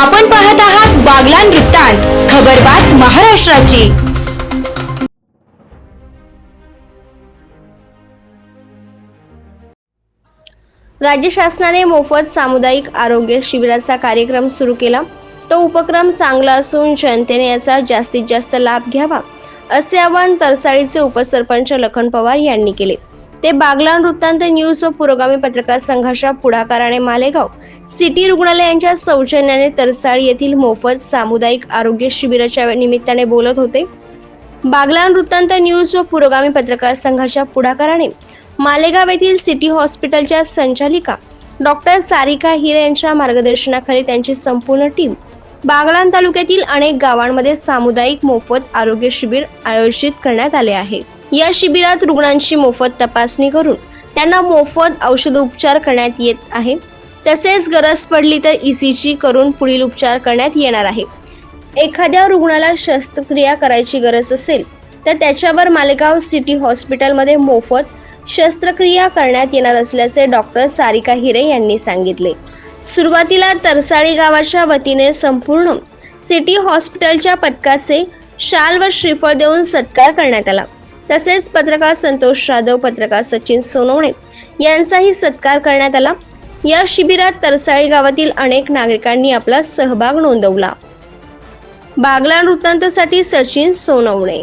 आपण पाहत आहात बागलान वृत्तांत खबरबात महाराष्ट्राची. राज्य शासनाने मोफत सामुदायिक आरोग्य शिबिराचा कार्यक्रम सुरू केला. तो उपक्रम चांगला असून जनतेने याचा जास्तीत जास्त लाभ घ्यावा असे आवाहन तरसाळीचे उपसरपंच लखन पवार यांनी केले. ते बागलाण वृत्तांत न्यूज व पुरोगामी पत्रकार संघाच्या पुढाकाराने मालेगाव. सिटी रुग्णालयांच्या सौजन्याने तरसाळी येथील मोफत सामुदायिक आरोग्य शिबिराच्या निमित्ताने बोलत होते. बागलाण वृत्तांत न्यूज व पुरोगामी पत्रकार संघाच्या पुढाकाराने मालेगाव येथील सिटी हॉस्पिटलच्या संचालिका डॉक्टर सारिका हिरे यांच्या मार्गदर्शनाखाली त्यांची संपूर्ण टीम बागलाण तालुक्यातील अनेक गावांमध्ये सामुदायिक मोफत आरोग्य शिबिर आयोजित करण्यात आले आहे. या शिबिरात रुग्णांची मोफत तपासणी करून त्यांना मोफत औषधोपचार करण्यात येत आहे. तसेच गरज पडली तर ईसीजी करून पुढील उपचार करण्यात येणार आहे. एखाद्या रुग्णाला शस्त्रक्रिया करायची गरज असेल तर त्याच्यावर मालेगाव सिटी हॉस्पिटलमध्ये मोफत शस्त्रक्रिया करण्यात येणार असल्याचे डॉक्टर सारिका हिरे यांनी सांगितले. सुरुवातीला तरसाळी गावाच्या वतीने संपूर्ण सिटी हॉस्पिटलच्या पथकाचे शाल व श्रीफळ देऊन सत्कार करण्यात आला. तसेच पत्रकार संतोष जाधव पत्रकार सचिन सोनवणे यांचाही सत्कार करण्यात आला. या शिबिरात तरसाळी गावातील अनेक नागरिकांनी आपला सहभाग नोंदवला. बागला वृत्तांतसाठी सचिन सोनवणे.